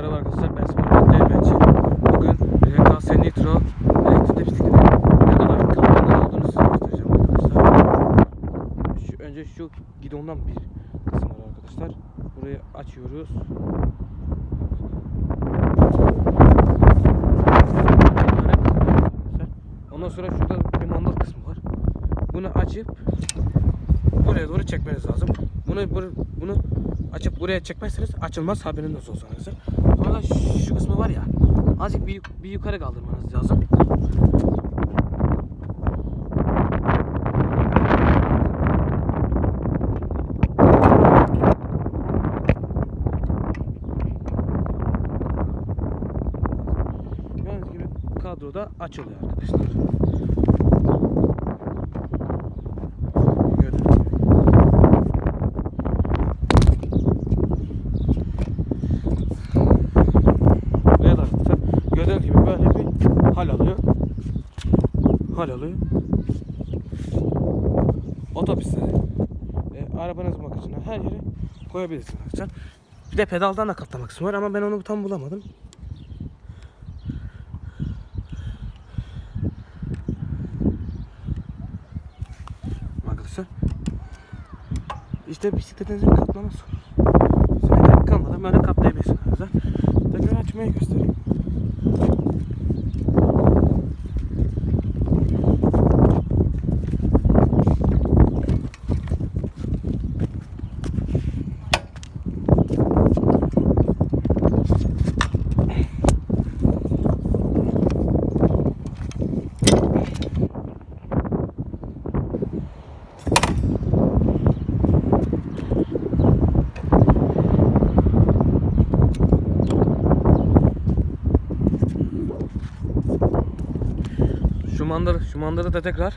merhaba arkadaşlar. Ben Spor Değirmenci. Bugün RKS Nitro elektrikli bisikletin ne kadar kapağında olduğunu size göstereceğim arkadaşlar. Şu, önce şu gidondan bir kısım var arkadaşlar. Burayı açıyoruz. Ondan sonra şurada bir mandal kısmı var. Bunu açıp buraya doğru çekmeniz lazım. Bunu bur- bunu açıp buraya çekmezseniz açılmaz haberiniz olsun arkadaşlar. Sonra şu kısmı var ya azıcık bir, bir yukarı kaldırmanız lazım. Gördüğünüz gibi kadroda açılıyor arkadaşlar. Hal alıyor. Hal alıyor. Otobüste e, arabanızın bagajına her yere koyabilirsiniz arkadaşlar. Bir de pedaldan da katlama kısmı var ama ben onu tam bulamadım. Arkadaşlar işte bisikletinizin katlaması. Gerek kalmadan böyle katlayabilirsiniz. Tekrar açmayı göstereyim. Şu mandalı, şu mandalı da tekrar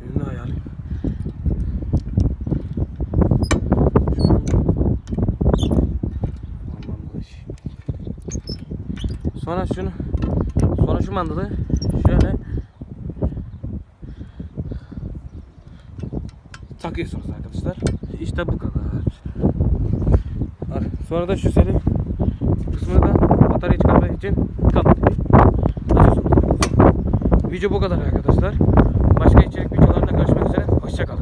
Yönünü ayarlayayım. Şu işi. Sonra şunu sonra şu mandalı şöyle takıyorsunuz arkadaşlar. İşte bu kadar. Sonra da şu seri kısmını da batarya çıkarmak için kapatıyor. Video bu kadar arkadaşlar. Başka içerik videolarında görüşmek üzere. Hoşçakalın.